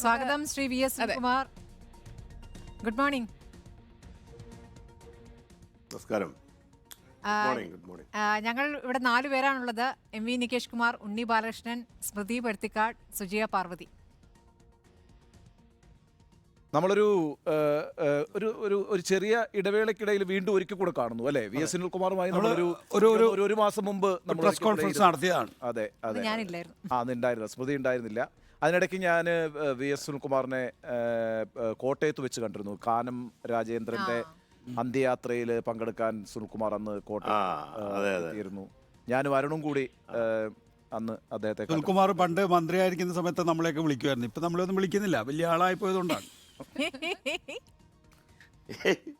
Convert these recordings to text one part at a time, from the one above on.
സ്വാഗതം Shri V S Kumar good morning നമസ്കാരം. Morning good morning ഞങ്ങൾ ഇവിടെ നാലു പേരാണുള്ളത്. M V Nikesh Kumar Unni Balakrishnan Smruthi Paruthikkad Sujiya Parvathy. നമ്മളൊരു ഒരു ഒരു ഒരു ചെറിയ ഇടവേളക്കിടയിൽ വീണ്ടും ഒരിക്കൽ കൂടെ കാണുന്നു അല്ലേ? വി എസ് സുനിൽകുമാറുമായി നമ്മളൊരു ഒരു- ഒരു- മാസം മുമ്പ് നമ്മൾ പ്രസ് കോൺഫറൻസ്. നടത്തിയതാണ്. അതെ അതെ ഞാനില്ലായിരുന്നു. ആ ഉണ്ടായിരുന്നില്ല. സ്മൃതി ഉണ്ടായിരുന്നില്ല. അതിനിടയ്ക്ക് ഞാൻ വി എസ് സുനിൽകുമാറിനെ കോട്ടയത്ത് വെച്ച് കണ്ടിരുന്നു. കാനം രാജേന്ദ്രന്റെ അന്ത്യയാത്രയിൽ പങ്കെടുക്കാൻ സുനിൽകുമാർ അന്ന് കോട്ടയം ആ, അതെ, അതെ. എത്തിയിരുന്നു. ഞാനും അരുണും കൂടി അന്ന് അദ്ദേഹത്തെ. സുനിൽകുമാർ പണ്ട് മന്ത്രിയായിരിക്കുന്ന സമയത്ത് നമ്മളെയൊക്കെ വിളിക്കുമായിരുന്നു. ഇപ്പൊ നമ്മളൊന്നും വിളിക്കുന്നില്ല. വലിയ ആളായി പോയതുകൊണ്ടാണ്.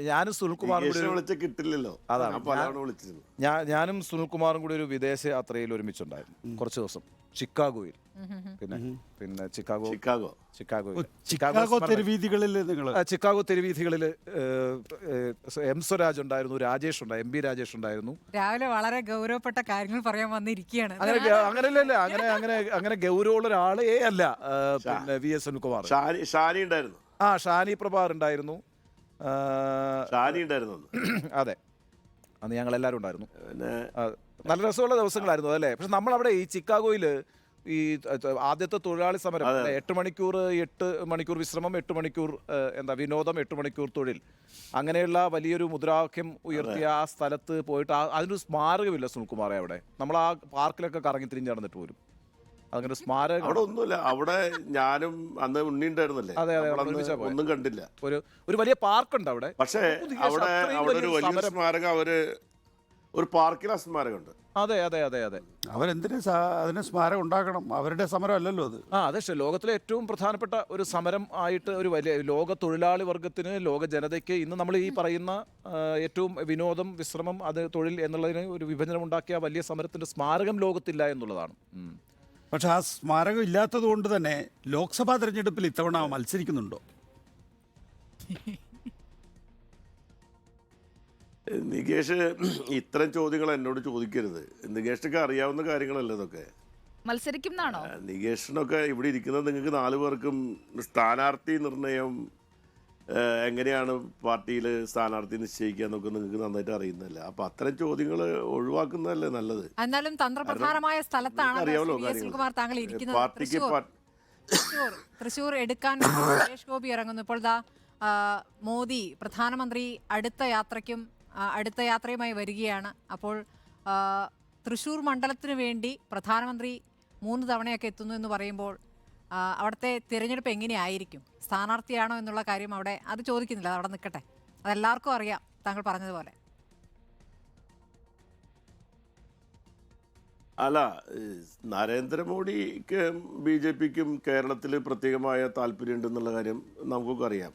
ഞാനും സുനിൽകുമാറും കൂടി ഒരു- വിളിച്ച കിട്ടില്ലല്ലോ. അതാണ്. ഞാൻ പലതവണ വിളിച്ചിരുന്നു. ഞാൻ ഞാനും സുനിൽകുമാറും കൂടി ഒരു വിദേശ യാത്രയിൽ ഒരുമിച്ചുണ്ടായിരുന്നു. കുറച്ച് ദിവസം. ചിക്കാഗോയിൽ. പിന്നെ പിന്നെ ചിക്കാഗോ. ചിക്കാഗോ. ചിക്കാഗോ. ചിക്കാഗോ തെരുവീതികളിൽ നിങ്ങൾ ആ, ചിക്കാഗോ തെരുവീഥികളിൽ എം സ്വരാജ് ഉണ്ടായിരുന്നു രാജേഷ് ഉണ്ടായിരുന്നു എം ബി രാജേഷ് ഉണ്ടായിരുന്നു. രാവിലെ വളരെ ഗൗരവപ്പെട്ട കാര്യങ്ങൾ പറയാൻ വന്നിരിക്കുകയാണ്. അങ്ങനെ അങ്ങനെയല്ലല്ല അങ്ങനെ അങ്ങനെ അങ്ങനെ ഗൗരവമുള്ള ഒരാളേ അല്ല പിന്നെ വി എസ് സുനിൽകുമാർ. ഷാനി ഷാനി ഉണ്ടായിരുന്നു. ആ ഷാനി പ്രഭാർ ഉണ്ടായിരുന്നു. അതെ. അന്ന് ഞങ്ങൾ എല്ലാവരും ഉണ്ടായിരുന്നു നല്ല രസമുള്ള ദിവസങ്ങളായിരുന്നു അതല്ലേ? പക്ഷെ നമ്മളവിടെ ഈ ചിക്കാഗോയിൽ ഈ ആദ്യത്തെ തൊഴിലാളി സമരം എട്ട് മണിക്കൂർ എട്ട് മണിക്കൂർ വിശ്രമം എട്ട് മണിക്കൂർ എന്താ വിനോദം എട്ട് മണിക്കൂർ തൊഴിൽ. അങ്ങനെയുള്ള വലിയൊരു മുദ്രാവാക്യം ഉയർത്തിയ ആ സ്ഥലത്ത് പോയിട്ട് അതിനൊരു സ്മാരകമില്ല സുനിൽകുമാറെ അവിടെ. നമ്മൾ ആ പാർക്കിലൊക്കെ കറങ്ങി തിരിഞ്ഞ് നടന്നിട്ട് പോലും അങ്ങനെ സ്മാരകം അവിടെ ഒന്നുമില്ല. അവിടെ ഞാനും അന്ന് ഉണ്ണി ഉണ്ടായിരുന്നല്ലേ? അതെ, അതെ, നമ്മളന്ന് ഒരുമിച്ചാ പോയെ. ഒന്നും കണ്ടില്ല. ഒരു ഒരു വലിയ പാർക്കുണ്ട് അവിടെ. പക്ഷേ അവിടെ അത്രയും അവിടെ ഒരു വലിയ സമരം. സ്മാരകം അവർ ഒരു പാർക്കിലെ സ്മാരകം ഉണ്ട് അതെ അതെ അതെ അതെ. അവരെന്തിനു അതിന് സ്മാരകം ഉണ്ടാക്കണം? അവരുടെ സമരം അല്ലല്ലോ അത്. ആ അതെ ശരി ലോകത്തിലെ ഏറ്റവും പ്രധാനപ്പെട്ട ഒരു സമരം ആയിട്ട് ഒരു വലിയ ലോക തൊഴിലാളി വർഗത്തിന് ലോക ജനതയ്ക്ക് ഇന്ന് നമ്മൾ ഈ പറയുന്ന ആ, ഏറ്റവും വിനോദം വിശ്രമം അത് തൊഴിൽ എന്നുള്ളതിന് ഒരു വിഭജനം ഉണ്ടാക്കിയ വലിയ സമരത്തിന്റെ സ്മാരകം ലോകത്തില്ല എന്നുള്ളതാണ്. ഉം. പക്ഷെ ആ സ്മാരകം ഇല്ലാത്തത് കൊണ്ട് തന്നെ ലോക്സഭാ തെരഞ്ഞെടുപ്പിൽ ഇത്തവണ മത്സരിക്കുന്നുണ്ടോ? നികേഷ് ഇത്തരം ചോദ്യങ്ങൾ എന്നോട് ചോദിക്കരുത്. നികേഷിനൊക്കെ അറിയാവുന്ന കാര്യങ്ങളല്ലേ ഇതൊക്കെ? മത്സരിക്കും നികേഷിനൊക്കെ ഇവിടെ ഇരിക്കുന്നത് നിങ്ങൾക്ക് നാലു പേർക്കും സ്ഥാനാർത്ഥി നിർണയം എങ്ങനെയാണ് പാർട്ടിയിൽ സ്ഥാനാർത്ഥി നിശ്ചയിക്കുക എന്നൊക്കെ നിങ്ങൾക്ക് നന്നായിട്ട് അറിയുന്നതല്ല? അപ്പൊ അത്തരം ചോദ്യങ്ങൾ ഒഴിവാക്കുന്നതല്ലേ നല്ലത്? എന്നാലും തന്ത്രപ്രധാനമായ സ്ഥലത്താണ് പാർട്ടിക്ക് തൃശ്ശൂർ എടുക്കാൻ സുരേഷ് ഗോപി ഇറങ്ങുന്നു. ഇപ്പോൾ ദാ മോദി പ്രധാനമന്ത്രി അടുത്ത യാത്രയ്ക്കും അടുത്ത യാത്രയുമായി വരികയാണ്. അപ്പോൾ തൃശൂർ മണ്ഡലത്തിന് വേണ്ടി പ്രധാനമന്ത്രി മൂന്ന് തവണയൊക്കെ എത്തുന്നു എന്ന് പറയുമ്പോൾ അവിടുത്തെ തിരഞ്ഞെടുപ്പ് എങ്ങനെയായിരിക്കും? സ്ഥാനാർത്ഥിയാണോ എന്നുള്ള കാര്യം അവിടെ അത് ചോദിക്കുന്നില്ല. അവിടെ നിൽക്കട്ടെ. അതെല്ലാവർക്കും അറിയാം താങ്കൾ പറഞ്ഞതുപോലെ. അല്ല നരേന്ദ്രമോദിക്ക് ബി ജെ പിക്കും കേരളത്തിൽ പ്രത്യേകമായ താല്പര്യമുണ്ടെന്നുള്ള കാര്യം നമുക്കൊക്കെ അറിയാം.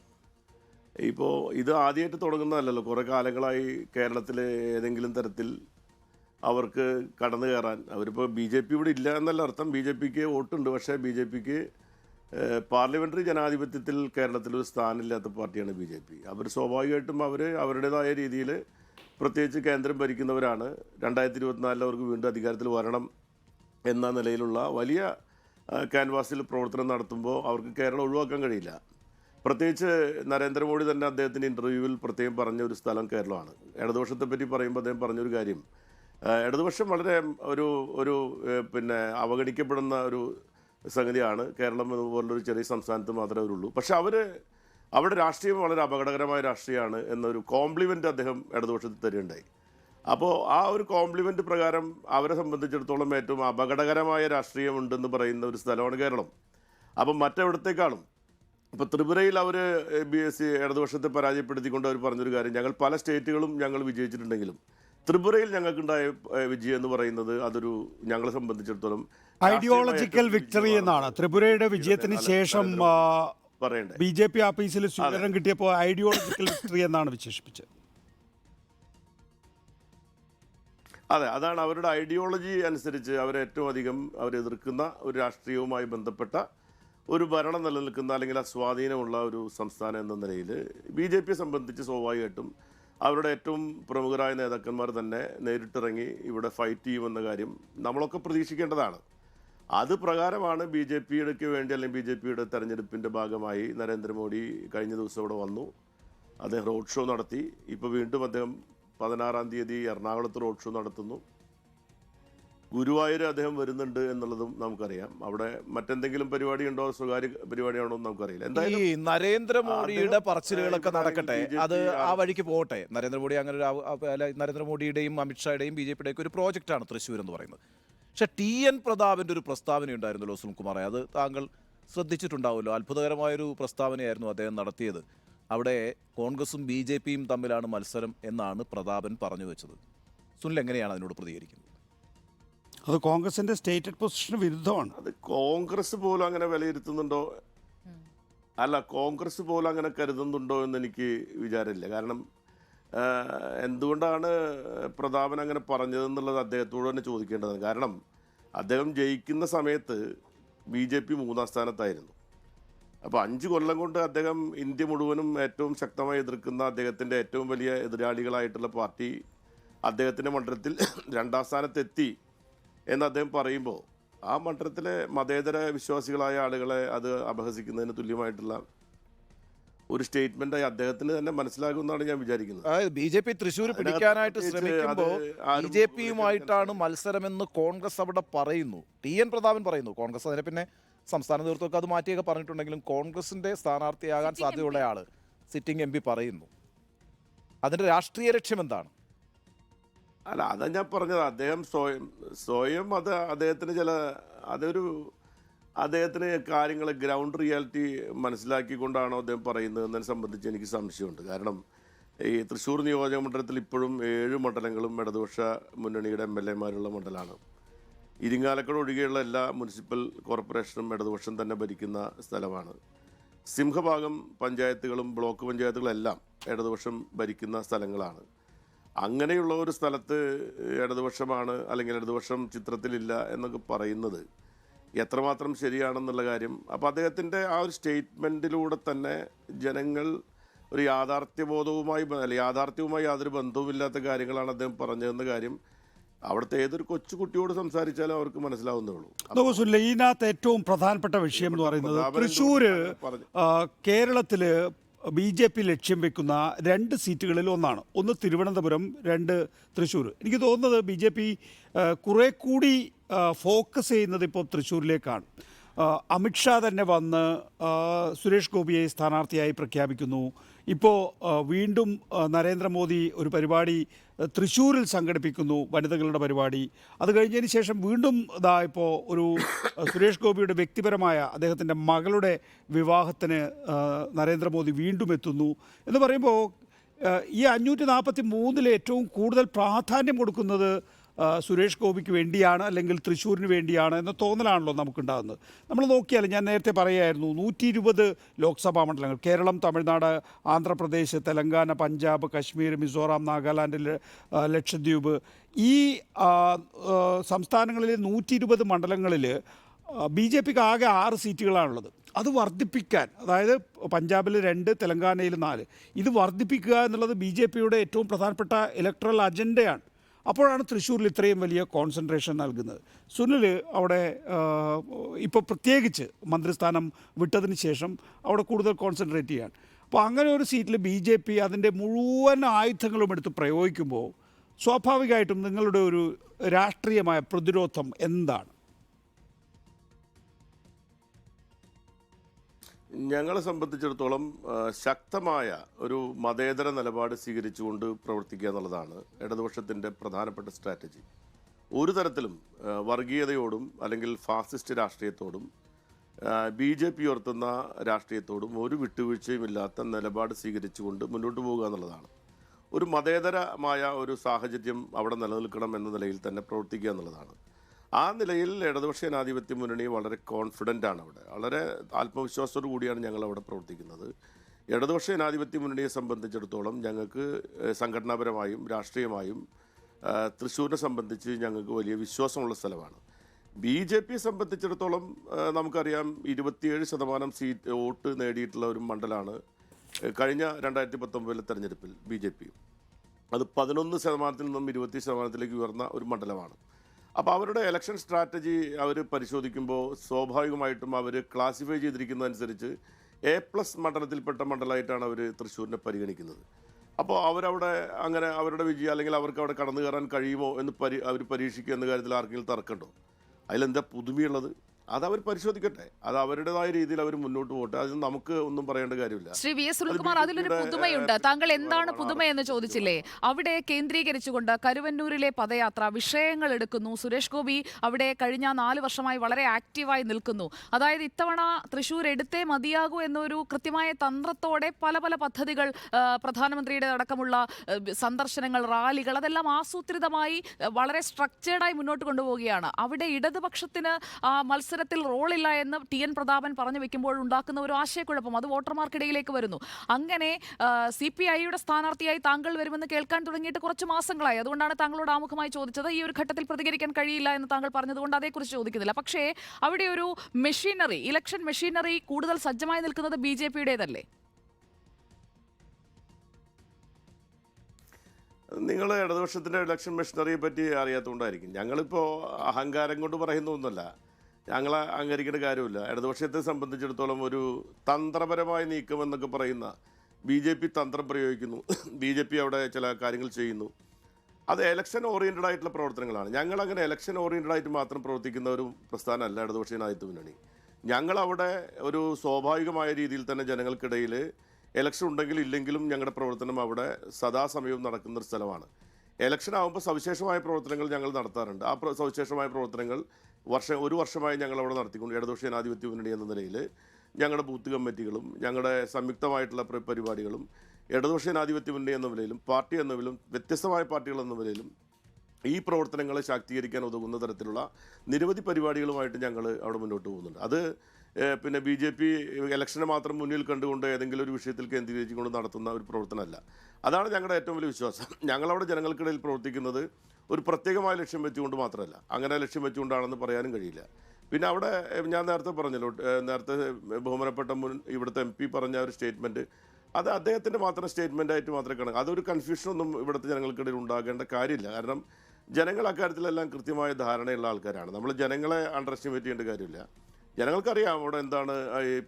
ഇപ്പോൾ ഇത് ആദ്യമായിട്ട് തുടങ്ങുന്നതല്ലല്ലോ. കുറേ കാലങ്ങളായി കേരളത്തിൽ ഏതെങ്കിലും തരത്തിൽ അവർക്ക് കടന്നു കയറാൻ. അവരിപ്പോൾ ബി ജെ പി ഇവിടെ ഇല്ല എന്നല്ല അർത്ഥം. ബി ജെ പിക്ക് വോട്ടുണ്ട്. പക്ഷേ ബി ജെ പിക്ക് പാർലമെന്ററി ജനാധിപത്യത്തിൽ കേരളത്തിൽ ഒരു സ്ഥാനമില്ലാത്ത പാർട്ടിയാണ് ബി ജെ പി. അവർ സ്വാഭാവികമായിട്ടും അവർ അവരുടേതായ രീതിയിൽ പ്രത്യേകിച്ച് കേന്ദ്രം ഭരിക്കുന്നവരാണ്. രണ്ടായിരത്തി ഇരുപത്തിനാലിൽ അവർക്ക് വീണ്ടും അധികാരത്തിൽ വരണം എന്ന നിലയിലുള്ള വലിയ ക്യാൻവാസിൽ പ്രവർത്തനം നടത്തുമ്പോൾ അവർക്ക് കേരളം ഒഴിവാക്കാൻ കഴിയില്ല. പ്രത്യേകിച്ച് നരേന്ദ്രമോദി തന്നെ അദ്ദേഹത്തിന്റെ ഇന്റർവ്യൂവിൽ പ്രത്യേകം പറഞ്ഞ ഒരു സ്ഥലം കേരളമാണ്. ഇടതുപക്ഷത്തെപ്പറ്റി പറയുമ്പോൾ അദ്ദേഹം പറഞ്ഞൊരു കാര്യം. ഇടതുപക്ഷം വളരെ ഒരു ഒരു പിന്നെ അവഗണിക്കപ്പെടുന്ന ഒരു സംഗതിയാണ്. കേരളം എന്ന് ചെറിയ സംസ്ഥാനത്ത് മാത്രമേ ഉള്ളൂ പക്ഷെ അവർ അവിടെ രാഷ്ട്രീയം വളരെ അപകടകരമായ രാഷ്ട്രീയമാണ് എന്നൊരു കോംപ്ലിമെന്റ് അദ്ദേഹം ഇടതുപക്ഷത്തിൽ തരുകയുണ്ടായി. അപ്പോൾ ആ ഒരു കോംപ്ലിമെന്റ് പ്രകാരം അവരെ സംബന്ധിച്ചിടത്തോളം ഏറ്റവും അപകടകരമായ രാഷ്ട്രീയം ഉണ്ടെന്ന് പറയുന്ന ഒരു സ്ഥലമാണ് കേരളം. അപ്പം മറ്റെവിടത്തേക്കാളും ഇപ്പോൾ ത്രിപുരയിൽ അവർ ബി എസ് സി ഇടതുപക്ഷത്തെ പരാജയപ്പെടുത്തിക്കൊണ്ട് അവർ പറഞ്ഞൊരു കാര്യം ഞങ്ങൾ പല സ്റ്റേറ്റുകളും ഞങ്ങൾ വിജയിച്ചിട്ടുണ്ടെങ്കിലും ത്രിപുരയിൽ ഞങ്ങൾക്കുണ്ടായ വിജയം എന്ന് പറയുന്നത് അതൊരു ഞങ്ങളെ സംബന്ധിച്ചിടത്തോളം ഐഡിയോളജിക്കൽ വിക്ടറി എന്നാണ്. ത്രിപുരയുടെ വിജയത്തിന് ശേഷം പറയണ്ടേ? ബി ജെ പി ആഫീസിൽ സ്വീകരണം കിട്ടിയപ്പോൾ ഐഡിയോളജിക്കൽ വിക്ടറി എന്നാണ് വിശേഷിപ്പിച്ചത്. അതെ അതാണ് അവരുടെ ഐഡിയോളജി അനുസരിച്ച് അവരേറ്റവും അധികം അവരെതിർക്കുന്ന ഒരു രാഷ്ട്രീയവുമായി ബന്ധപ്പെട്ട ഒരു ഭരണം നിലനിൽക്കുന്ന അല്ലെങ്കിൽ ആ സ്വാധീനമുള്ള ഒരു സംസ്ഥാനം എന്ന നിലയിൽ ബി ജെ പിയെ സംബന്ധിച്ച് സ്വാഭാവികമായിട്ടും അവരുടെ ഏറ്റവും പ്രമുഖരായ നേതാക്കന്മാർ തന്നെ നേരിട്ടിറങ്ങി ഇവിടെ ഫൈറ്റ് ചെയ്യുമെന്ന കാര്യം നമ്മളൊക്കെ പ്രതീക്ഷിക്കേണ്ടതാണ്. അത് പ്രകാരമാണ് ബി ജെ പിയുടെക്ക് വേണ്ടി അല്ലെങ്കിൽ ബി ജെ പിയുടെ തെരഞ്ഞെടുപ്പിന്റെ ഭാഗമായി നരേന്ദ്രമോദി കഴിഞ്ഞ ദിവസം ഇവിടെ വന്നു. അദ്ദേഹം റോഡ് ഷോ നടത്തി. ഇപ്പോൾ വീണ്ടും അദ്ദേഹം പതിനാറാം തീയതി എറണാകുളത്ത് റോഡ് ഷോ നടത്തുന്നു. ഗുരുവായൂർ അദ്ദേഹം വരുന്നുണ്ട് എന്നുള്ളതും നമുക്കറിയാം. അവിടെ മറ്റെന്തെങ്കിലും പരിപാടി ഉണ്ടോ സ്വകാര്യ പരിപാടിയാണോ എന്ന് നമുക്കറിയില്ല. ഈ എന്തായാലും നരേന്ദ്രമോദിയുടെ അദ്ദേഹം, പറച്ചിലുകളൊക്കെ നടക്കട്ടെ. അത് ആ വഴിക്ക് പോകട്ടെ. നരേന്ദ്രമോദി അങ്ങനെ ഒരു ആ- ആ- അല്ല, നരേന്ദ്രമോദിയുടെയും അമിത്ഷായുടെയും ബി ജെ പിയുടെയും ഒരു പ്രോജക്റ്റാണ് തൃശ്ശൂർ എന്ന് പറയുന്നത്. പക്ഷെ ടി എൻ പ്രതാപിന്റെ ഒരു പ്രസ്താവന ഉണ്ടായിരുന്നല്ലോ സുനിൽകുമാറെ അത് താങ്കൾ ശ്രദ്ധിച്ചിട്ടുണ്ടാവുമല്ലോ. അത്ഭുതകരമായൊരു പ്രസ്താവനയായിരുന്നു അദ്ദേഹം നടത്തിയത്. അവിടെ കോൺഗ്രസും ബി ജെ പിയും തമ്മിലാണ് മത്സരം എന്നാണ് പ്രതാപൻ പറഞ്ഞു വെച്ചത്. സുനിൽ എങ്ങനെയാണ് അതിനോട് പ്രതികരിക്കുന്നത്? അത് കോൺഗ്രസിന്റെ സ്റ്റേറ്റഡ് പൊസിഷന് വിരുദ്ധമാണ്. അത് കോൺഗ്രസ് പോലും അങ്ങനെ വിലയിരുത്തുന്നുണ്ടോ? അല്ല കോൺഗ്രസ് പോലും അങ്ങനെ കരുതുന്നുണ്ടോ എന്ന് എനിക്ക് വിചാരമില്ല. കാരണം എന്തുകൊണ്ടാണ് പ്രതാപൻ അങ്ങനെ പറഞ്ഞതെന്നുള്ളത് അദ്ദേഹത്തോട് തന്നെ ചോദിക്കേണ്ടതാണ്. കാരണം അദ്ദേഹം ജയിക്കുന്ന സമയത്ത് ബി ജെ പി മൂന്നാം സ്ഥാനത്തായിരുന്നു. അപ്പോൾ അഞ്ച് കൊല്ലം കൊണ്ട് അദ്ദേഹം ഇന്ത്യ മുഴുവനും ഏറ്റവും ശക്തമായി എതിർക്കുന്ന അദ്ദേഹത്തിന്റെ ഏറ്റവും വലിയ എതിരാളികളായിട്ടുള്ള പാർട്ടി അദ്ദേഹത്തിന്റെ മണ്ഡലത്തിൽ രണ്ടാം സ്ഥാനത്തെത്തി. എന്ന് അദ്ദേഹം പറയുമ്പോൾ ആ മണ്ഡലത്തിലെ മതേതര വിശ്വാസികളായ ആളുകളെ അത് അപഹസിക്കുന്നതിന് തുല്യമായിട്ടുള്ള ഒരു സ്റ്റേറ്റ്മെന്റായി അദ്ദേഹത്തിന് തന്നെ മനസ്സിലാകുമെന്നാണ് ഞാൻ വിചാരിക്കുന്നത്. അതായത് ബി ജെ പി തൃശ്ശൂർ പിടിക്കാനായിട്ട് ശ്രമിക്കുമ്പോൾ ബി ജെ പിയുമായിട്ടാണ് മത്സരമെന്ന് കോൺഗ്രസ് അവിടെ പറയുന്നു. ടി എൻ പ്രതാപൻ പറയുന്നു. കോൺഗ്രസ് അതിനെ പിന്നെ സംസ്ഥാന നേതൃത്വമൊക്കെ അത് മാറ്റിയൊക്കെ പറഞ്ഞിട്ടുണ്ടെങ്കിലും കോൺഗ്രസിന്റെ സ്ഥാനാർത്ഥിയാകാൻ സാധ്യതയുള്ള ആൾ സിറ്റിംഗ് എം പി പറയുന്നു. അതിന്റെ രാഷ്ട്രീയ ലക്ഷ്യം എന്താണ്? അല്ല അതാ ഞാൻ പറഞ്ഞത്. അദ്ദേഹം സ്വയം സ്വയം അത് അദ്ദേഹത്തിന് ചില അതൊരു അദ്ദേഹത്തിന് കാര്യങ്ങൾ ഗ്രൗണ്ട് റിയാലിറ്റി മനസ്സിലാക്കിക്കൊണ്ടാണോ അദ്ദേഹം പറയുന്നത് എന്നതിനെ സംബന്ധിച്ച് എനിക്ക് സംശയമുണ്ട്. കാരണം ഈ തൃശ്ശൂർ നിയോജക മണ്ഡലത്തിൽ ഇപ്പോഴും ഏഴ് മണ്ഡലങ്ങളും ഇടതുപക്ഷ മുന്നണിയുടെ എം എൽ എമാരുള്ള മണ്ഡലമാണ് ഇരിങ്ങാലക്കുട ഒഴികെയുള്ള എല്ലാ മുനിസിപ്പൽ കോർപ്പറേഷനും ഇടതുപക്ഷം തന്നെ ഭരിക്കുന്ന സ്ഥലമാണ്. സിംഹഭാഗം പഞ്ചായത്തുകളും ബ്ലോക്ക് പഞ്ചായത്തുകളെല്ലാം ഇടതുപക്ഷം ഭരിക്കുന്ന സ്ഥലങ്ങളാണ്. അങ്ങനെയുള്ള ഒരു സ്ഥലത്ത് ഇടതുപക്ഷമാണ് അല്ലെങ്കിൽ ഇടതുപക്ഷം ചിത്രത്തിലില്ല എന്നൊക്കെ പറയുന്നത്. എത്രമാത്രം ശരിയാണെന്നുള്ള കാര്യം. അപ്പോൾ അദ്ദേഹത്തിന്റെ ആ ഒരു സ്റ്റേറ്റ്മെന്റിലൂടെ തന്നെ ജനങ്ങൾ ഒരു യാഥാർത്ഥ്യബോധവുമായി അല്ല യാഥാർത്ഥ്യവുമായി യാതൊരു ബന്ധവുമില്ലാത്ത കാര്യങ്ങളാണ് അദ്ദേഹം പറഞ്ഞതെന്ന കാര്യം അവിടുത്തെ ഏതൊരു കൊച്ചുകുട്ടിയോട് സംസാരിച്ചാലും അവർക്ക് മനസ്സിലാവുന്നേ ഉള്ളൂ ഇതിനകത്ത് ഏറ്റവും പ്രധാനപ്പെട്ട വിഷയം എന്ന് പറയുന്നത് തൃശ്ശൂര് കേരളത്തിൽ ബി ജെ പി ലക്ഷ്യം വെക്കുന്ന രണ്ട് സീറ്റുകളിൽ ഒന്നാണ്. ഒന്ന് തിരുവനന്തപുരം രണ്ട് തൃശ്ശൂർ. എനിക്ക് തോന്നുന്നത് ബി ജെ പി കുറെ കൂടി ഫോക്കസ് ചെയ്യുന്നത് ഇപ്പോൾ തൃശ്ശൂരിലേക്കാണ്. അമിത്ഷാ തന്നെ വന്ന് സുരേഷ് ഗോപിയെ സ്ഥാനാർത്ഥിയായി പ്രഖ്യാപിക്കുന്നു. ഇപ്പോൾ വീണ്ടും നരേന്ദ്രമോദി ഒരു പരിപാടി തൃശ്ശൂരിൽ സംഘടിപ്പിക്കുന്നു വനിതകളുടെ പരിപാടി. അത് കഴിഞ്ഞതിന് ശേഷം വീണ്ടും ഇതാ ഇപ്പോൾ ഒരു സുരേഷ് ഗോപിയുടെ വ്യക്തിപരമായ അദ്ദേഹത്തിന്റെ മകളുടെ വിവാഹത്തിന് നരേന്ദ്രമോദി വീണ്ടും എത്തുന്നു. എന്ന് പറയുമ്പോൾ ഈ അഞ്ഞൂറ്റി നാൽപ്പത്തി മൂന്നിൽ ഏറ്റവും കൂടുതൽ പ്രാധാന്യം കൊടുക്കുന്നത് സുരേഷ് ഗോപിക്ക് വേണ്ടിയാണ് അല്ലെങ്കിൽ തൃശ്ശൂരിന് വേണ്ടിയാണ് എന്ന തോന്നലാണല്ലോ നമുക്കുണ്ടാകുന്നത്. നമ്മൾ നോക്കിയാൽ ഞാൻ നേരത്തെ പറയുമായിരുന്നു നൂറ്റി ഇരുപത് ലോക്സഭാ മണ്ഡലങ്ങൾ. കേരളം തമിഴ്നാട് ആന്ധ്രാപ്രദേശ് തെലങ്കാന പഞ്ചാബ് കശ്മീർ മിസോറാം നാഗാലാൻഡ് ലക്ഷദ്വീപ്. ഈ സംസ്ഥാനങ്ങളിലെ നൂറ്റി ഇരുപത് മണ്ഡലങ്ങളിൽ ബി ജെ പിക്ക് ആകെ ആറ് സീറ്റുകളാണുള്ളത്. അത് വർദ്ധിപ്പിക്കാൻ അതായത് പഞ്ചാബിൽ രണ്ട് തെലങ്കാനയിൽ നാല്. ഇത് വർദ്ധിപ്പിക്കുക എന്നുള്ളത് ബി ജെ പിയുടെ ഏറ്റവും പ്രധാനപ്പെട്ട ഇലക്ട്രൽ അജണ്ടയാണ് അപ്പോഴാണ് തൃശ്ശൂരിൽ ഇത്രയും വലിയ കോൺസെൻട്രേഷൻ നൽകുന്നത്. സുനിൽ അവിടെ ഇപ്പോൾ പ്രത്യേകിച്ച് മന്ത്രിസ്ഥാനം വിട്ടതിന് ശേഷം അവിടെ കൂടുതൽ കോൺസെൻട്രേറ്റ് ചെയ്യാൻ. അപ്പോൾ അങ്ങനെ ഒരു സീറ്റിൽ ബി ജെ പി അതിന്റെ മുഴുവൻ ആയുധങ്ങളും എടുത്ത് പ്രയോഗിക്കുമ്പോൾ സ്വാഭാവികമായിട്ടും നിങ്ങളുടെ ഒരു രാഷ്ട്രീയമായ പ്രതിരോധം എന്താണ്? ഞങ്ങളെ സംബന്ധിച്ചിടത്തോളം ശക്തമായ ഒരു മതേതര നിലപാട് സ്വീകരിച്ചുകൊണ്ട് പ്രവർത്തിക്കുക എന്നുള്ളതാണ് ഇടതുപക്ഷത്തിന്റെ പ്രധാനപ്പെട്ട സ്ട്രാറ്റജി. ഒരു തരത്തിലും വർഗീയതയോടും അല്ലെങ്കിൽ ഫാസിസ്റ്റ് രാഷ്ട്രീയത്തോടും ബി ജെ പി ഉയർത്തുന്ന രാഷ്ട്രീയത്തോടും ഒരു വിട്ടുവീഴ്ചയും ഇല്ലാത്ത നിലപാട് സ്വീകരിച്ചുകൊണ്ട് മുന്നോട്ട് പോകുക എന്നുള്ളതാണ്. ഒരു മതേതരമായ ഒരു സാഹചര്യം അവിടെ നിലനിൽക്കണം എന്ന നിലയിൽ തന്നെ പ്രവർത്തിക്കുക എന്നുള്ളതാണ്. ആ നിലയിൽ ഇടതുപക്ഷ ജനാധിപത്യ മുന്നണി വളരെ കോൺഫിഡന്റ് ആണ് അവിടെ. വളരെ ആത്മവിശ്വാസത്തോടു കൂടിയാണ് ഞങ്ങൾ അവിടെ പ്രവർത്തിക്കുന്നത്. ഇടതുപക്ഷ ജനാധിപത്യ മുന്നണിയെ സംബന്ധിച്ചിടത്തോളം ഞങ്ങൾക്ക് സംഘടനാപരമായും രാഷ്ട്രീയമായും തൃശ്ശൂരിനെ സംബന്ധിച്ച് ഞങ്ങൾക്ക് വലിയ വിശ്വാസമുള്ള സ്ഥലമാണ്. ബി ജെ പിയെ സംബന്ധിച്ചിടത്തോളം നമുക്കറിയാം ഇരുപത്തിയേഴ് ശതമാനം സീറ്റ് വോട്ട് നേടിയിട്ടുള്ള ഒരു മണ്ഡലമാണ് കഴിഞ്ഞ രണ്ടായിരത്തി പത്തൊമ്പതിലെ തെരഞ്ഞെടുപ്പിൽ ബി ജെ പി അത് പതിനൊന്ന് ശതമാനത്തിൽ നിന്നും ഇരുപത്തി ശതമാനത്തിലേക്ക് ഉയർന്ന ഒരു മണ്ഡലമാണ്. അപ്പോൾ അവരുടെ ഇലക്ഷൻ സ്ട്രാറ്റജി അവർ പരിശോധിക്കുമ്പോൾ സ്വാഭാവികമായിട്ടും അവർ ക്ലാസിഫൈ ചെയ്തിരിക്കുന്നതനുസരിച്ച് എ പ്ലസ് മണ്ഡലത്തിൽപ്പെട്ട മണ്ഡലമായിട്ടാണ് അവർ തൃശ്ശൂരിനെ പരിഗണിക്കുന്നത്. അപ്പോൾ അവരവിടെ അങ്ങനെ അവരുടെ വിജയം അല്ലെങ്കിൽ അവർക്ക് അവിടെ കടന്നു കയറാൻ കഴിയുമോ എന്ന് പരി അവർ പരീക്ഷിക്കുക എന്ന കാര്യത്തിൽ ആർക്കെങ്കിലും തർക്കമുണ്ടോ? അതിലെന്താ പുതുമയുള്ളത് അത് അവർ പരിശോധിക്കട്ടെ. അത് അവരുടേതായ രീതിയിൽ അവർ മുന്നോട്ട് പോട്ടെ. അതിന് നമുക്ക് ഒന്നും പറയേണ്ട കാര്യമില്ല. ശ്രീ വി എസ് സുനിൽകുമാർ അത് അതിലൊരു പുതുമയുണ്ട്. താങ്കൾ എന്താണ് പുതുമ എന്ന് ചോദിച്ചില്ലേ? അവിടെ കേന്ദ്രീകരിച്ചുകൊണ്ട് കരുവന്നൂരിലെ പദയാത്ര വിഷയങ്ങൾ എടുക്കുന്നു. സുരേഷ് ഗോപി അവിടെ കഴിഞ്ഞ നാല് വർഷമായി വളരെ ആക്റ്റീവായി നിൽക്കുന്നു. അതായത് ഇത്തവണ തൃശൂർ എടുത്തേ മതിയാകൂ എന്നൊരു കൃത്യമായ തന്ത്രത്തോടെ പല പല പദ്ധതികൾ പ്രധാനമന്ത്രിയുടെ അടക്കമുള്ള സന്ദർശനങ്ങൾ റാലികൾ അതെല്ലാം ആസൂത്രിതമായി വളരെ സ്ട്രക്ചേർഡായി മുന്നോട്ട് കൊണ്ടുപോവുകയാണ്. അവിടെ ഇടതുപക്ഷത്തിന് ആ, മത്സരത്തിൽ റോളില്ല എന്ന് ടി എൻ പ്രതാപൻ പറഞ്ഞു വെക്കുമ്പോൾ ഉണ്ടാക്കുന്ന ഒരു ആശയക്കുഴപ്പം അത് വോട്ടർമാർക്കിടയിലേക്ക് വരുന്നു. അങ്ങനെ സി പി ഐയുടെ സ്ഥാനാർത്ഥിയായി താങ്കൾ വരുമെന്ന് കേൾക്കാൻ തുടങ്ങിയിട്ട് കുറച്ച് മാസങ്ങളായി. അതുകൊണ്ടാണ് താങ്കളോട് ആമുഖമായി ചോദിച്ചത് ഈ ഒരു ഘട്ടത്തിൽ പ്രതികരിക്കാൻ കഴിയില്ല എന്ന് താങ്കൾ പറഞ്ഞതുകൊണ്ട് അതേക്കുറിച്ച് ചോദിക്കുന്നില്ല. പക്ഷേ അവിടെ ഒരു മെഷീനറി ഇലക്ഷൻ മെഷീനറി കൂടുതൽ സജ്ജമായി നിൽക്കുന്നത് ബി ജെ പിയുടേതല്ലേ? നിങ്ങൾ ഇടതുപക്ഷത്തിന്റെ ഇലക്ഷൻ മെഷീനറിയെ പറ്റി അറിയാത്തതുകൊണ്ടായിരിക്കും. ഞങ്ങളിപ്പോൾ അഹങ്കാരം കൊണ്ട് പറയുന്ന ഒന്നുമല്ല ഞങ്ങൾ അംഗീകരിക്കേണ്ട കാര്യമില്ല. ഇടതുപക്ഷത്തെ സംബന്ധിച്ചിടത്തോളം ഒരു തന്ത്രപരമായ നീക്കം എന്നൊക്കെ പറയുന്ന ബി ജെ പി തന്ത്രം പ്രയോഗിക്കുന്നു. ബി ജെ പി അവിടെ ചില കാര്യങ്ങൾ ചെയ്യുന്നു. അത് എലക്ഷൻ ഓറിയന്റഡ് ആയിട്ടുള്ള പ്രവർത്തനങ്ങളാണ്. ഞങ്ങൾ അങ്ങനെ എലക്ഷൻ ഓറിയന്റഡ് ആയിട്ട് മാത്രം പ്രവർത്തിക്കുന്ന ഒരു പ്രസ്ഥാനമല്ല ഇടതുപക്ഷ ജനാധിപത്യ മുന്നണി. ഞങ്ങൾ അവിടെ ഒരു സ്വാഭാവികമായ രീതിയിൽ തന്നെ ജനങ്ങൾക്കിടയിൽ എലക്ഷൻ ഉണ്ടെങ്കിലും ഇല്ലെങ്കിലും ഞങ്ങളുടെ പ്രവർത്തനം അവിടെ സദാസമയവും നടക്കുന്ന ഒരു സ്ഥലമാണ്. എലക്ഷൻ ആകുമ്പോൾ സവിശേഷമായ പ്രവർത്തനങ്ങൾ ഞങ്ങൾ നടത്താറുണ്ട്. ആ സവിശേഷമായ പ്രവർത്തനങ്ങൾ വർഷം ഒരു വർഷമായി ഞങ്ങൾ അവിടെ നടത്തിക്കൊണ്ട് ഇടതുപക്ഷ ജനാധിപത്യ മുന്നണി എന്ന നിലയിൽ ഞങ്ങളുടെ ബൂത്ത് കമ്മിറ്റികളും ഞങ്ങളുടെ സംയുക്തമായിട്ടുള്ള പ്ര- പരിപാടികളും ഇടതുപക്ഷ ജനാധിപത്യ മുന്നണി എന്ന നിലയിലും പാർട്ടി എന്ന നിലയിലും വ്യത്യസ്തമായ പാർട്ടികൾ എന്ന നിലയിലും ഈ പ്രവർത്തനങ്ങളെ ശാക്തീകരിക്കാൻ ഉതകുന്ന തരത്തിലുള്ള നിരവധി പരിപാടികളുമായിട്ട് ഞങ്ങൾ അവിടെ മുന്നോട്ട് പോകുന്നുണ്ട്. അത് പിന്നെ ബി ജെ പി ഇലക്ഷനെ മാത്രം മുന്നിൽ കണ്ടുകൊണ്ട് ഏതെങ്കിലും ഒരു വിഷയത്തിൽ കേന്ദ്രീകരിച്ചുകൊണ്ട് നടത്തുന്ന ഒരു പ്രവർത്തനമല്ല. അതാണ് ഞങ്ങളുടെ ഏറ്റവും വലിയ വിശ്വാസം. ഞങ്ങളവിടെ ജനങ്ങൾക്കിടയിൽ പ്രവർത്തിക്കുന്നത് ഒരു പ്രത്യേകമായ ലക്ഷ്യം വെച്ചുകൊണ്ട് മാത്രമല്ല. അങ്ങനെ ലക്ഷ്യം വെച്ചുകൊണ്ടാണെന്ന് പറയാനും കഴിയില്ല. പിന്നെ അവിടെ ഞാൻ നേരത്തെ പറഞ്ഞല്ലോ നേരത്തെ ബഹുമാനപ്പെട്ട മുൻ ഇവിടുത്തെ എം പി പറഞ്ഞ ഒരു സ്റ്റേറ്റ്മെന്റ് അത് അദ്ദേഹത്തിന്റെ മാത്രം സ്റ്റേറ്റ്മെന്റ് ആയിട്ട് മാത്രമേ കാണുക അതൊരു കൺഫ്യൂഷനൊന്നും ഇവിടുത്തെ ജനങ്ങൾക്കിടയിൽ ഉണ്ടാകേണ്ട കാര്യമില്ല. കാരണം ജനങ്ങൾ അക്കാര്യത്തിലെല്ലാം കൃത്യമായ ധാരണയുള്ള ആൾക്കാരാണ്. നമ്മൾ ജനങ്ങളെ അണ്ടർ എസ്റ്റിമേറ്റ് ചെയ്യേണ്ട കാര്യമില്ല. ജനങ്ങൾക്കറിയാം അവിടെ എന്താണ്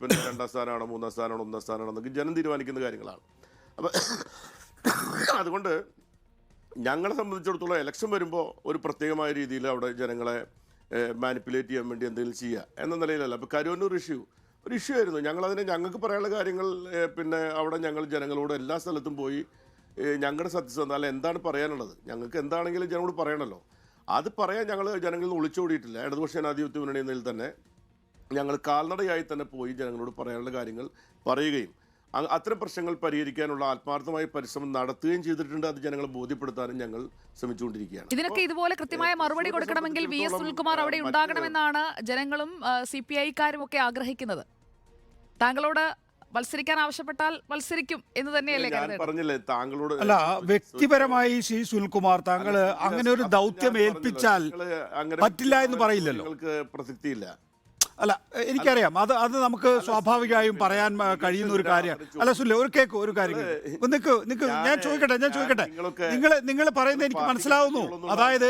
പിന്നെ രണ്ടാം സ്ഥാനമാണോ മൂന്നാം സ്ഥാനമാണോ ഒന്നാം സ്ഥാനമാണോ എന്നൊക്കെ ജനം തീരുമാനിക്കുന്ന കാര്യങ്ങളാണ്. അപ്പം അതുകൊണ്ട് ഞങ്ങളെ സംബന്ധിച്ചിടത്തോളം ഇലക്ഷൻ വരുമ്പോൾ ഒരു പ്രത്യേകമായ രീതിയിൽ അവിടെ ജനങ്ങളെ മാനിപ്പുലേറ്റ് ചെയ്യാൻ വേണ്ടി എന്തെങ്കിലും ചെയ്യുക എന്ന നിലയിലല്ല. അപ്പോൾ കരുവന്നൂർ ഇഷ്യൂ ഒരു ഇഷ്യൂ ആയിരുന്നു. ഞങ്ങളതിനെ ഞങ്ങൾക്ക് പറയാനുള്ള കാര്യങ്ങൾ പിന്നെ അവിടെ ഞങ്ങൾ ജനങ്ങളോട് എല്ലാ സ്ഥലത്തും പോയി ഞങ്ങളുടെ സത്യസന്ധ അല്ല എന്താണ് പറയാനുള്ളത്? ഞങ്ങൾക്ക് എന്താണെങ്കിലും ജനങ്ങളോട് പറയണമല്ലോ അത് പറയാൻ ഞങ്ങൾ ജനങ്ങളിൽ നിന്ന് ഒളിച്ചോടിയിട്ടില്ല. ഇടതുപക്ഷ ജനാധിപത്യ മുന്നണി എന്നതിൽ തന്നെ ഞങ്ങൾ കാൽനടയായി തന്നെ പോയി ജനങ്ങളോട് പറയാനുള്ള കാര്യങ്ങൾ പറയുകയും അത്തരം പ്രശ്നങ്ങൾ പരിഹരിക്കാനുള്ള ആത്മാർത്ഥമായ പരിശ്രമം നടത്തുകയും ചെയ്തിട്ടുണ്ട് അത് ജനങ്ങളെ ബോധ്യപ്പെടുത്താനും ഞങ്ങൾ ശ്രമിച്ചുകൊണ്ടിരിക്കുകയാണ്. ഇതിനൊക്കെ ഇതുപോലെ കൃത്യമായ മറുപടി കൊടുക്കണമെങ്കിൽ വി എസ് സുനിൽകുമാർ അവിടെ ഉണ്ടാകണമെന്നാണ് ജനങ്ങളും സി പി ഐക്കാരും ഒക്കെ ആഗ്രഹിക്കുന്നത്. താങ്കളോട് മത്സരിക്കാൻ ആവശ്യപ്പെട്ടാൽ മത്സരിക്കും എന്ന് തന്നെയല്ലേ പറഞ്ഞില്ലേ താങ്കളോട് അല്ല വ്യക്തിപരമായി ശ്രീ സുനിൽകുമാർ താങ്കൾ അങ്ങനെ ഒരു ദൗത്യം ഏൽപ്പിച്ചാൽ പറ്റില്ല എന്ന് പറയില്ലല്ലോ. നിങ്ങൾക്ക് പ്രസക്തിയില്ല. അല്ല എനിക്കറിയാം. അത് അത് നമുക്ക് സ്വാഭാവികമായും പറയാൻ കഴിയുന്ന ഒരു കാര്യമാണ് അല്ല സുല്ല ഒരു കേക്ക് ഒരു കാര്യം നിങ്ങൾക്ക് നിക്ക് നിക്ക് ഞാൻ ചോദിക്കട്ടെ ഞാൻ ചോദിക്കട്ടെ. നിങ്ങൾ നിങ്ങൾ പറയുന്നത് എനിക്ക് മനസ്സിലാവുന്നു. അതായത്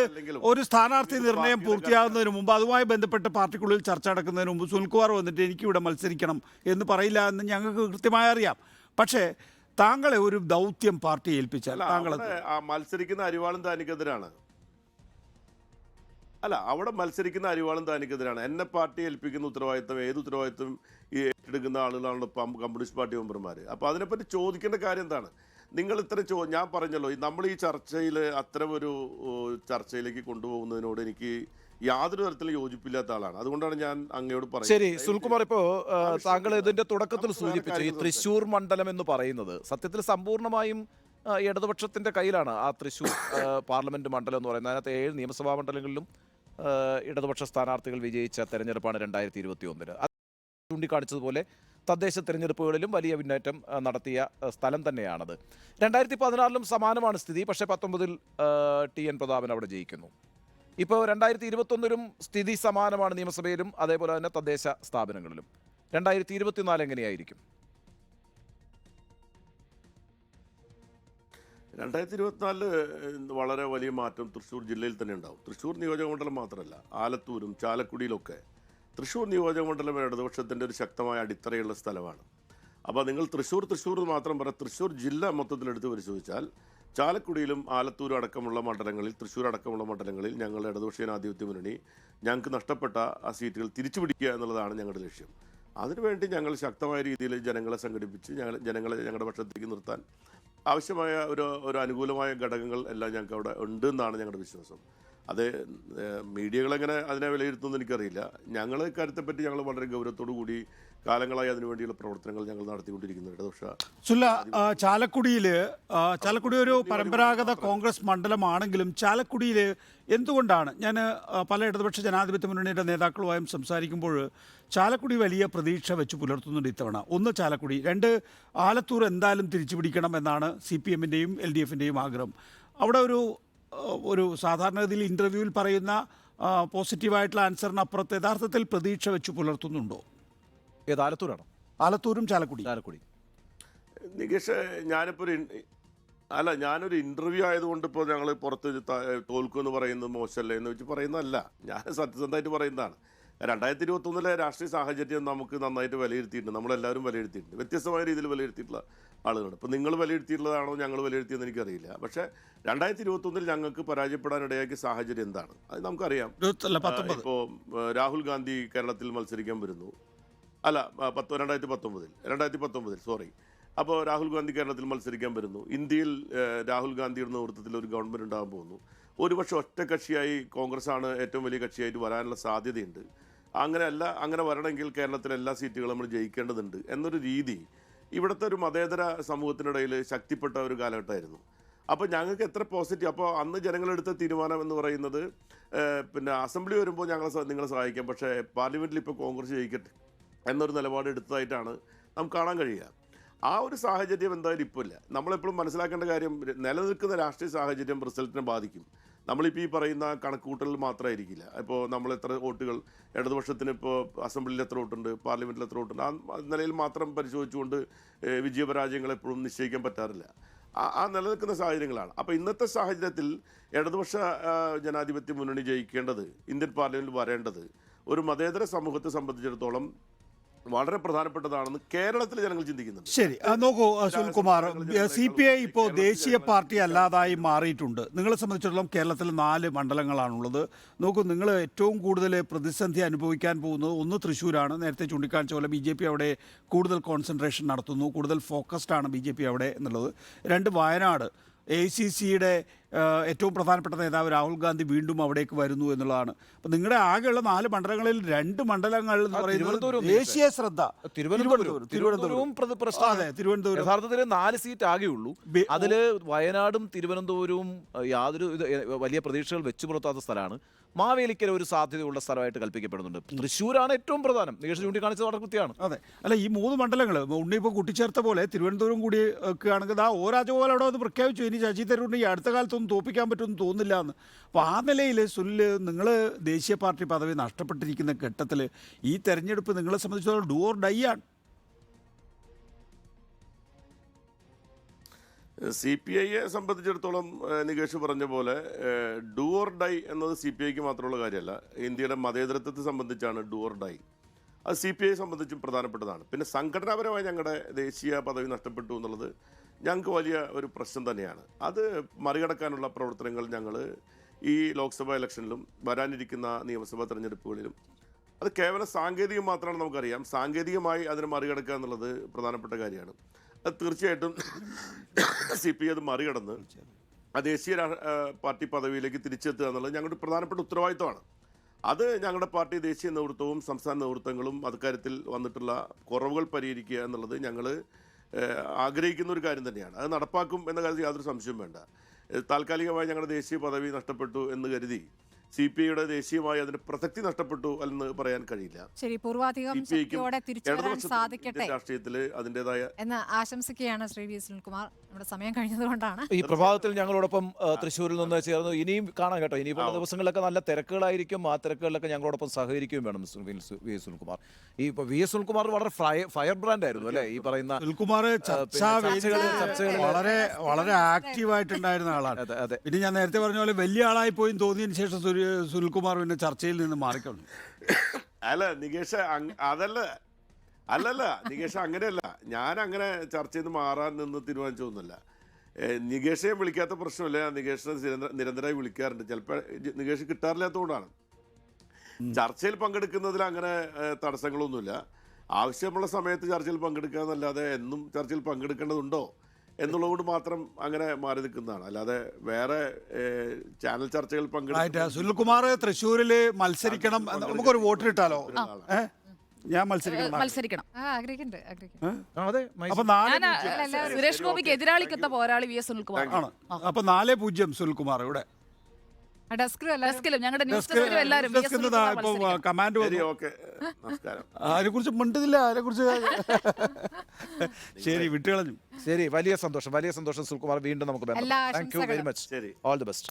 ഒരു സ്ഥാനാർത്ഥി നിർണയം പൂർത്തിയാകുന്നതിന് മുമ്പ് അതുമായി ബന്ധപ്പെട്ട് പാർട്ടിക്കുള്ളിൽ ചർച്ച നടക്കുന്നതിന് മുമ്പ് സുനിൽകുമാർ വന്നിട്ട് എനിക്കിവിടെ മത്സരിക്കണം എന്ന് പറയില്ല എന്ന് ഞങ്ങൾക്ക് കൃത്യമായി അറിയാം. പക്ഷേ താങ്കളെ ഒരു ദൗത്യം പാർട്ടി ഏൽപ്പിച്ചാൽ താങ്കൾ മത്സരിക്കുന്ന അരിവാളും താനിക്കെതിരാണ് അല്ല അവിടെ മത്സരിക്കുന്ന അരിവാളും താനിക്കെതിരാണ്. എന്നെ പാർട്ടി ഏൽപ്പിക്കുന്ന ഉത്തരവാദിത്തം ഏത് ഉത്തരവാദിത്തം ഈ ഏറ്റെടുക്കുന്ന ആളുകളാണല്ലോ ഇപ്പം കമ്മ്യൂണിസ്റ്റ് പാർട്ടി മെമ്പർമാർ അപ്പോൾ അതിനെപ്പറ്റി ചോദിക്കേണ്ട കാര്യം എന്താണ്? നിങ്ങൾ ഇത്ര ചോ ഞാൻ പറഞ്ഞല്ലോ നമ്മൾ ഈ ചർച്ചയിൽ അത്തരമൊരു ചർച്ചയിലേക്ക് കൊണ്ടുപോകുന്നതിനോട് എനിക്ക് യാതൊരു തരത്തിലും യോജിപ്പില്ലാത്ത ആളാണ്. അതുകൊണ്ടാണ് ഞാൻ അങ്ങയോട് ശരി സുൽകുമാർ ഇപ്പോ താങ്കൾ ഇതിന്റെ തുടക്കത്തിൽ സൂചിപ്പിച്ചു ഈ തൃശൂർ മണ്ഡലം എന്ന് പറയുന്നത് സത്യത്തിൽ സമ്പൂർണമായും ഇടതുപക്ഷത്തിന്റെ കയ്യിലാണ് ആ തൃശൂർ പാർലമെന്റ് മണ്ഡലം എന്ന് പറയുന്നത്. അതിനകത്ത് ഏഴ് നിയമസഭാ മണ്ഡലങ്ങളിലും ഇടതുപക്ഷ സ്ഥാനാർത്ഥികൾ വിജയിച്ച തെരഞ്ഞെടുപ്പാണ് രണ്ടായിരത്തി ഇരുപത്തി ഒന്നിന് ചൂണ്ടിക്കാണിച്ചതുപോലെ തദ്ദേശ തെരഞ്ഞെടുപ്പുകളിലും വലിയ മുന്നേറ്റം നടത്തിയ സ്ഥലം തന്നെയാണത്. രണ്ടായിരത്തി പതിനാറിലും സമാനമാണ് സ്ഥിതി. പക്ഷേ പത്തൊമ്പതിൽ ടി എൻ പ്രതാപൻ അവിടെ ജയിക്കുന്നു. ഇപ്പോൾ രണ്ടായിരത്തി ഇരുപത്തൊന്നിലും സ്ഥിതി സമാനമാണ് നിയമസഭയിലും അതേപോലെ തന്നെ തദ്ദേശ സ്ഥാപനങ്ങളിലും. രണ്ടായിരത്തി ഇരുപത്തിനാല് എങ്ങനെയായിരിക്കും? രണ്ടായിരത്തി ഇരുപത്തിനാലിൽ വളരെ വലിയ മാറ്റം തൃശ്ശൂർ ജില്ലയിൽ തന്നെ ഉണ്ടാവും. തൃശ്ശൂർ നിയോജകമണ്ഡലം മാത്രമല്ല ആലത്തൂരും ചാലക്കുടിയിലൊക്കെ തൃശ്ശൂർ നിയോജകമണ്ഡലം ഇടതുപക്ഷത്തിന്റെ ഒരു ശക്തമായ അടിത്തറയുള്ള സ്ഥലമാണ്. അപ്പോൾ നിങ്ങൾ തൃശ്ശൂർ തൃശ്ശൂർ എന്ന് മാത്രം പറയാം തൃശ്ശൂർ ജില്ല മൊത്തത്തിലെടുത്ത് പരിശോധിച്ചാൽ ചാലക്കുടിയിലും ആലത്തൂരും അടക്കമുള്ള മണ്ഡലങ്ങളിൽ തൃശ്ശൂർ അടക്കമുള്ള മണ്ഡലങ്ങളിൽ ഞങ്ങൾ ഇടതുപക്ഷ ജനാധിപത്യ മുന്നണി ഞങ്ങൾക്ക് നഷ്ടപ്പെട്ട ആ സീറ്റുകൾ തിരിച്ചു പിടിക്കുക എന്നുള്ളതാണ് ഞങ്ങളുടെ ലക്ഷ്യം. അതിനുവേണ്ടി ഞങ്ങൾ ശക്തമായ രീതിയിൽ ജനങ്ങളെ സംഘടിപ്പിച്ച് ഞങ്ങൾ ജനങ്ങളെ ഞങ്ങളുടെ പക്ഷത്തേക്ക് നിർത്താൻ ആവശ്യമായ ഒരു ഒരു അനുകൂലമായ ഘടകങ്ങൾ എല്ലാം ഞങ്ങൾക്ക് അവിടെ ഉണ്ട് എന്നാണ് ഞങ്ങളുടെ വിശ്വാസം. അത് മീഡിയകൾ എങ്ങനെ അതിനെ വിലയിരുത്തുമെന്ന് എനിക്കറിയില്ല. ഞങ്ങൾ ഇക്കാര്യത്തെപ്പറ്റി ഞങ്ങൾ വളരെ ഗൗരവത്തോടു കൂടി കാലങ്ങളായി അതിനുവേണ്ടിയുള്ള പ്രവർത്തനങ്ങൾ ഞങ്ങൾ നടത്തിക്കൊണ്ടിരിക്കുന്നുണ്ട്. പക്ഷേ സുല്ല ചാലക്കുടിയിൽ ചാലക്കുടി ഒരു പരമ്പരാഗത കോൺഗ്രസ് മണ്ഡലമാണെങ്കിലും ചാലക്കുടിയിൽ എന്തുകൊണ്ടാണ് ഞാൻ പല ഇടതുപക്ഷ ജനാധിപത്യ മുന്നണിയുടെ നേതാക്കളുമായും സംസാരിക്കുമ്പോൾ ചാലക്കുടി വലിയ പ്രതീക്ഷ വെച്ച് പുലർത്തുന്നുണ്ട് ഇത്തവണ. ഒന്ന് ചാലക്കുടി രണ്ട് ആലത്തൂർ എന്തായാലും തിരിച്ചു പിടിക്കണം എന്നാണ് സി പി എമ്മിന്റെയും എൽ ഡി എഫിന്റെയും ആഗ്രഹം. അവിടെ ഒരു ഒരു സാധാരണഗതിയിൽ ഇന്റർവ്യൂവിൽ പറയുന്ന പോസിറ്റീവായിട്ടുള്ള ആൻസറിന് അപ്പുറത്ത് യഥാർത്ഥത്തിൽ പ്രതീക്ഷ വെച്ച് പുലർത്തുന്നുണ്ടോ? ഏത് ആലത്തൂരാണോ ആലത്തൂരും ചാലക്കുടി. ചാലക്കുടി. നികേഷ് ഞാനിപ്പോൾ ഒരു അല്ല ഞാനൊരു ഇന്റർവ്യൂ ആയതുകൊണ്ട് ഇപ്പോൾ ഞങ്ങൾ പുറത്ത് തോൽക്കുമെന്ന് പറയുന്നത് മോശമല്ലേ എന്ന് വെച്ച് പറയുന്നതല്ല. ഞാൻ സത്യസന്ധമായിട്ട് പറയുന്നതാണ്. രണ്ടായിരത്തി ഇരുപത്തൊന്നിലെ രാഷ്ട്രീയ സാഹചര്യം നമുക്ക് നന്നായിട്ട് വിലയിരുത്തിയിട്ടുണ്ട്. നമ്മളെല്ലാവരും വിലയിരുത്തിയിട്ടുണ്ട്. വ്യത്യസ്തമായ രീതിയിൽ വിലയിരുത്തിയിട്ടുള്ള ആളുകളുണ്ട് ഇപ്പോൾ നിങ്ങൾ വിലയിരുത്തിയിട്ടുള്ളതാണോ ഞങ്ങൾ വിലയിരുത്തിയെന്ന് എനിക്കറിയില്ല. പക്ഷേ രണ്ടായിരത്തി ഇരുപത്തൊന്നിൽ ഞങ്ങൾക്ക് പരാജയപ്പെടാൻ പരാജയപ്പെടാനിടയാക്കിയ സാഹചര്യം എന്താണ്? അത് നമുക്കറിയാം. ഇപ്പോൾ രാഹുൽ ഗാന്ധി കേരളത്തിൽ മത്സരിക്കാൻ വരുന്നു. അല്ല പത്ത് രണ്ടായിരത്തി പത്തൊമ്പതിൽ രണ്ടായിരത്തി പത്തൊമ്പതിൽ സോറി. അപ്പോൾ രാഹുൽ ഗാന്ധി കേരളത്തിൽ മത്സരിക്കാൻ വരുന്നു. ഇന്ത്യയിൽ രാഹുൽ ഗാന്ധിയുടെ നേതൃത്വത്തിൽ ഒരു ഗവൺമെന്റ് ഉണ്ടാകാൻ പോകുന്നു. ഒരുപക്ഷെ ഒറ്റ കക്ഷിയായി കോൺഗ്രസ് ആണ് ഏറ്റവും വലിയ കക്ഷിയായിട്ട് വരാനുള്ള സാധ്യതയുണ്ട്. അങ്ങനെയല്ല അങ്ങനെ വരണമെങ്കിൽ കേരളത്തിലെ എല്ലാ സീറ്റുകളും നമ്മൾ ജയിക്കേണ്ടതുണ്ട് എന്നൊരു രീതി ഇവിടുത്തെ ഒരു മതേതര സമൂഹത്തിനിടയിൽ ശക്തിപ്പെട്ട ഒരു കാലഘട്ടമായിരുന്നു. അപ്പോൾ ഞങ്ങൾക്ക് എത്ര പോസിറ്റീവ് അപ്പോൾ അന്ന് ജനങ്ങളെടുത്ത തീരുമാനം എന്ന് പറയുന്നത് പിന്നെ അസംബ്ലി വരുമ്പോൾ ഞങ്ങളെ നിങ്ങളെ സഹായിക്കാം പക്ഷേ പാർലമെന്റിൽ ഇപ്പോൾ കോൺഗ്രസ് ജയിക്കട്ടെ എന്നൊരു നിലപാട് എടുത്തതായിട്ടാണ് നമുക്ക് കാണാൻ കഴിയുക. ആ ഒരു സാഹചര്യം എന്തായാലും ഇപ്പോൾ ഇല്ല. നമ്മളെപ്പോഴും മനസ്സിലാക്കേണ്ട കാര്യം നിലനിൽക്കുന്ന രാഷ്ട്രീയ സാഹചര്യം റിസൾട്ടിനെ ബാധിക്കും. നമ്മളിപ്പോൾ ഈ പറയുന്ന കണക്കുകൂട്ടൽ മാത്രമായിരിക്കില്ല. ഇപ്പോൾ നമ്മൾ എത്ര വോട്ടുകൾ ഇടതുപക്ഷത്തിന് ഇപ്പോൾ അസംബ്ലിയിൽ എത്ര വോട്ടുണ്ട് പാർലമെന്റിൽ എത്ര വോട്ടുണ്ട് ആ നിലയിൽ മാത്രം പരിശോധിച്ചുകൊണ്ട് വിജയപരാജയങ്ങൾ എപ്പോഴും നിശ്ചയിക്കാൻ പറ്റാറില്ല. ആ നിലനിൽക്കുന്ന സാഹചര്യങ്ങളാണ്. അപ്പോൾ ഇന്നത്തെ സാഹചര്യത്തിൽ ഇടതുപക്ഷ ജനാധിപത്യ മുന്നണി ജയിക്കേണ്ടത് ഇന്ത്യൻ പാർലമെന്റിൽ വരേണ്ടത് ഒരു മതേതര സമൂഹത്തെ സംബന്ധിച്ചിടത്തോളം വളരെ പ്രധാനപ്പെട്ടതാണെന്ന് കേരളത്തിലെ ജനങ്ങൾ ചിന്തിക്കുന്നുണ്ട്. ശരി നോക്കൂ സുനിൽകുമാർ സി പി ഐ ഇപ്പോൾ ദേശീയ പാർട്ടി അല്ലാതായി മാറിയിട്ടുണ്ട്. നിങ്ങളെ സംബന്ധിച്ചിടത്തോളം കേരളത്തിൽ നാല് മണ്ഡലങ്ങളാണുള്ളത്. നോക്കൂ നിങ്ങൾ ഏറ്റവും കൂടുതൽ പ്രതിസന്ധി അനുഭവിക്കാൻ പോകുന്നത് ഒന്ന് തൃശ്ശൂരാണ്. നേരത്തെ ചൂണ്ടിക്കാണിച്ച പോലെ ബി ജെ പി അവിടെ കൂടുതൽ കോൺസെൻട്രേഷൻ നടത്തുന്നു കൂടുതൽ ഫോക്കസ്ഡ് ആണ് ബി ജെ പി അവിടെ എന്നുള്ളത്. രണ്ട് വയനാട് എ സി സിയുടെ ഏറ്റവും പ്രധാനപ്പെട്ട നേതാവ് രാഹുൽ ഗാന്ധി വീണ്ടും അവിടേക്ക് വരുന്നു എന്നുള്ളതാണ്. അപ്പം നിങ്ങളുടെ ആകെയുള്ള നാല് മണ്ഡലങ്ങളിൽ രണ്ട് മണ്ഡലങ്ങൾ എന്ന് പറയുന്നത് തിരുവനന്തപുരം ദേശീയ ശ്രദ്ധ. തിരുവനന്തപുരം. തിരുവനന്തപുരവും അതെ തിരുവനന്തപുരം. യഥാർത്ഥത്തിൽ നാല് സീറ്റ് ആകെയുള്ളൂ. അതിൽ അതിൽ വയനാടും തിരുവനന്തപുരവും യാതൊരു വലിയ പ്രതീക്ഷകൾ വെച്ചു പുലർത്താത്ത സ്ഥലമാണ്. മാവേലിക്കര ഒരു സാധ്യതയുള്ള സ്ഥലമായിട്ട് കൽപ്പിക്കപ്പെടുന്നുണ്ട്. തൃശ്ശൂരാണ് ഏറ്റവും പ്രധാനം. നികേഷ് ചൂണ്ടിക്കാണിച്ചത് വളരെ കൃത്യമാണ്. അതെ. അല്ല ഈ മൂന്ന് മണ്ഡലങ്ങൾ ഉണ്ണി ഇപ്പോൾ കൂട്ടിച്ചേർത്ത പോലെ തിരുവനന്തപുരം കൂടി ഒക്കെ ആണെങ്കിൽ ആ ഓ രാജഗോപാൽ അവിടെ വന്ന് പ്രഖ്യാപിച്ചു. ഇനി ശശി തരൂരിനെ ഈ അടുത്ത കാലത്തൊന്നും തോപ്പിക്കാൻ പറ്റുമെന്ന് തോന്നുന്നില്ല എന്ന്. അപ്പോൾ ആ നിലയിൽ സുനിൽ നിങ്ങൾ ദേശീയ പാർട്ടി പദവി നഷ്ടപ്പെട്ടിരിക്കുന്ന ഘട്ടത്തിൽ ഈ തെരഞ്ഞെടുപ്പ് നിങ്ങളെ സംബന്ധിച്ചിടത്തോളം ഡു ഓർ ഡൈ ആണ്. സി പി ഐയെ സംബന്ധിച്ചിടത്തോളം നികേഷ് പറഞ്ഞ പോലെ ഡു ഓർ ഡൈ എന്നത് സി പി ഐക്ക് മാത്രമുള്ള കാര്യമല്ല. ഇന്ത്യയുടെ മതേതരത്വത്തെ സംബന്ധിച്ചാണ് ഡു ഓർ ഡൈ അത് സി പി ഐയെ സംബന്ധിച്ചും പ്രധാനപ്പെട്ടതാണ്. പിന്നെ സംഘടനാപരമായി ഞങ്ങളുടെ ദേശീയ പദവി നഷ്ടപ്പെട്ടു എന്നുള്ളത് ഞങ്ങൾക്ക് വലിയ ഒരു പ്രശ്നം തന്നെയാണ്. അത് മറികടക്കാനുള്ള പ്രവർത്തനങ്ങൾ ഞങ്ങൾ ഈ ലോക്സഭാ ഇലക്ഷനിലും വരാനിരിക്കുന്ന നിയമസഭാ തെരഞ്ഞെടുപ്പുകളിലും. അത് കേവലം സാങ്കേതികം മാത്രമാണ് നമുക്കറിയാം. സാങ്കേതികമായി അതിനെ മറികടക്കുക എന്നുള്ളത് പ്രധാനപ്പെട്ട കാര്യമാണ്. അത് തീർച്ചയായിട്ടും സി പി അത് മറികടന്ന് ആ ദേശീയ പാർട്ടി പദവിയിലേക്ക് തിരിച്ചെത്തുക എന്നുള്ളത് ഞങ്ങളുടെ പ്രധാനപ്പെട്ട ഉത്തരവാദിത്തമാണ് അത് ഞങ്ങളുടെ പാർട്ടി ദേശീയ നേതൃത്വവും സംസ്ഥാന നേതൃത്വങ്ങളും അക്കാര്യത്തിൽ വന്നിട്ടുള്ള കുറവുകൾ പരിഹരിക്കുക എന്നുള്ളത് ഞങ്ങൾ ആഗ്രഹിക്കുന്ന ഒരു കാര്യം തന്നെയാണ്. അത് നടപ്പാക്കും എന്ന കാര്യത്തിൽ യാതൊരു സംശയവും വേണ്ട. താൽക്കാലികമായി ഞങ്ങളുടെ ദേശീയ പദവി നഷ്ടപ്പെട്ടു എന്ന് കരുതി സി പി ഐയുടെ ദേശീയമായി അതിന് പ്രസക്തി നഷ്ടപ്പെട്ടു എന്ന് പറയാൻ കഴിയില്ല. ശരി പൂർവാധികം സാധിക്കട്ടെ രാഷ്ട്രീയത്തിൽ അതിന്റെതായ എന്ന് ആശംസിക്കുകയാണ് ശ്രീ വി സുനിൽകുമാർ നമ്മുടെ സമയം കഴിഞ്ഞതുകൊണ്ടാണ്. ഈ പ്രഭാതത്തിൽ ഞങ്ങളോടൊപ്പം തൃശ്ശൂരിൽ നിന്ന് ചേർന്നു ഇനിയും കാണാം കേട്ടോ. ഇനി ഇനിയിപ്പോൾ ദിവസങ്ങളിലൊക്കെ നല്ല തിരക്കുകളായിരിക്കും. ആ തിരക്കുകളിലൊക്കെ ഞങ്ങളോടൊപ്പം സഹകരിക്കുകയും വേണം വി എസ് സുനിൽകുമാർ ഈ ഇപ്പോൾ വി എസ് സുനിൽകുമാർ വളരെ ഫയർ ഫയർ ബ്രാൻഡ് ആയിരുന്നു അല്ലേ? ഈ പറയുന്ന സുനിൽകുമാർ ചർച്ചാ വേദികളിൽ ചർച്ചകളിൽ- വളരെ വളരെ ആക്റ്റീവായിട്ടുണ്ടായിരുന്ന ആളാണ്. അതെ അതെ. പിന്നെ ഞാൻ നേരത്തെ പറഞ്ഞ പോലെ വലിയ ആളായി പോയി തോന്നിയതിന് ശേഷം സുനിൽകുമാർ പിന്നെ ചർച്ചയിൽ നിന്ന് മാറിക്കൊണ്ട്. അല്ല നികേഷ് അതല്ല അല്ലല്ല നികേഷ് അങ്ങനെയല്ല. ഞാൻ അങ്ങനെ ചർച്ചയിൽ നിന്ന് മാറാൻ നിന്ന് തീരുമാനിച്ചൊന്നുമല്ല. നികേഷയെ നികേഷെ വിളിക്കാത്ത പ്രശ്നമില്ല. ഞാൻ നികേഷിനെ നിരന്തര- നിരന്തരമായി വിളിക്കാറുണ്ട്. ചിലപ്പോൾ നികേഷ് കിട്ടാറില്ലാത്തതുകൊണ്ടാണ്. ചർച്ചയിൽ പങ്കെടുക്കുന്നതിൽ അങ്ങനെ തടസ്സങ്ങളൊന്നുമില്ല. ആവശ്യമുള്ള സമയത്ത് ചർച്ചയിൽ പങ്കെടുക്കുക എന്നല്ലാതെ എന്നും ചർച്ചയിൽ പങ്കെടുക്കേണ്ടതുണ്ടോ? എന്നുള്ളതുകൊണ്ട് മാത്രം അങ്ങനെ മാറി നിൽക്കുന്നതാണ്. അല്ലാതെ വേറെ ചാനൽ ചർച്ചകൾ പങ്കെടുക്കുന്ന സുനിൽകുമാർ തൃശ്ശൂരിൽ മത്സരിക്കണം എന്ന് നമുക്കൊരു വോട്ട് ഇട്ടാലോ ഞാൻ മത്സരിക്കണം മത്സരിക്കണം. സുരേഷ് ഗോപിക്ക് എതിരാളിക്കത്ത പോരാളി വി എസ് സുനിൽകുമാർ. ആണ്. അപ്പൊ നാല് പൂജ്യം സുനിൽകുമാർ ഇവിടെ. അതിനെ കുറിച്ച് മിണ്ടുന്നില്ല അതിനെ കുറിച്ച് ശരി വിട്ടുകളഞ്ഞു. ശരി വലിയ സന്തോഷം വലിയ സന്തോഷം സുൽകുമാർ വീണ്ടും നമുക്ക് താങ്ക് യു വെരി മച്ച് ശരി. All the best